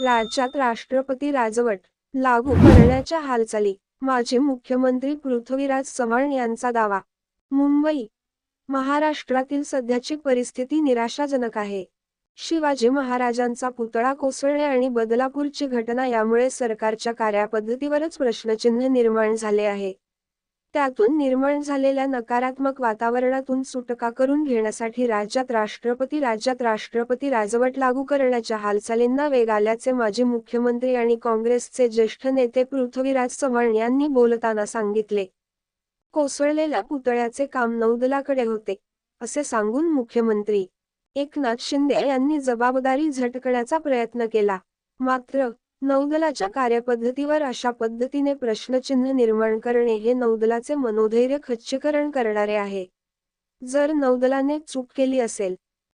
राज्यात राष्ट्रपती राजवट लागू करण्याच्या हालचाली. माजी मुख्यमंत्री पृथ्वीराज चव्हाण यांचा दावा. मुंबई महाराष्ट्रातील सध्याची परिस्थिती निराशाजनक आहे. शिवाजी महाराजांचा पुतळा कोसळणे आणि बदलापूरची घटना यामुळे सरकारच्या कार्यपद्धतीवरच प्रश्नचिन्ह निर्माण झाले आहे. त्यातून निर्माण झालेल्या नकारात्मक वातावरणातून सुटका करून घेण्यासाठी राज्यात राष्ट्रपती राज्यात राष्ट्रपती राजवट लागू करण्याच्या हालचालींना वेग आल्याचे माजी मुख्यमंत्री आणि काँग्रेसचे ज्येष्ठ नेते पृथ्वीराज चव्हाण यांनी बोलताना सांगितले. कोसळलेल्या पुतळ्याचे काम नौदलाकडे होते असे सांगून मुख्यमंत्री एकनाथ शिंदे यांनी जबाबदारी झटकण्याचा प्रयत्न केला. मात्र नौदलाच्या कार्यपद्धतीवर अशा पद्धतीने प्रश्नचिन्ह निर्माण करणे हे नौदलाचे मनोधैर्य खच्चीकरण करणारे आहे. जर नौदलाने चूक केली असेल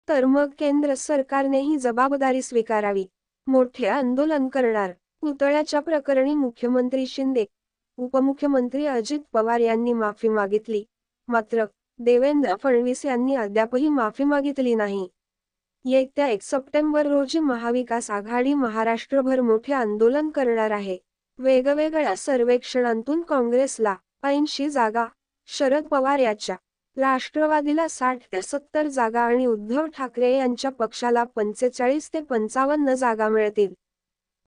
तर मग केंद्र सरकारनेही जबाबदारी स्वीकारावी. मोठे आंदोलन करणार पुतळ्याच्या प्रकरणी मुख्यमंत्री शिंदे उपमुख्यमंत्री अजित पवार यांनी माफी मागितली. मात्र देवेंद्र फडणवीस यांनी अद्यापही माफी मागितली नाही. येत्या एक सप्टेंबर रोजी महाविकास आघाडी महाराष्ट्रभर मोठे आंदोलन करणार आहे. वेगवेगळ्या सर्वेक्षणांतून काँग्रेसला ऐंशी जागा शरद पवार याच्या राष्ट्रवादीला साठ ते सत्तर जागा आणि उद्धव ठाकरे यांच्या पक्षाला पंचेचाळीस ते पंचावन्न जागा मिळतील.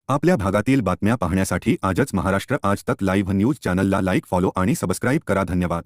आपल्या भागातील बातम्या पाहण्यासाठी आजच महाराष्ट्र आज तक लाईव्ह न्यूज चॅनलला लाईक फॉलो आणि सबस्क्राईब करा. धन्यवाद.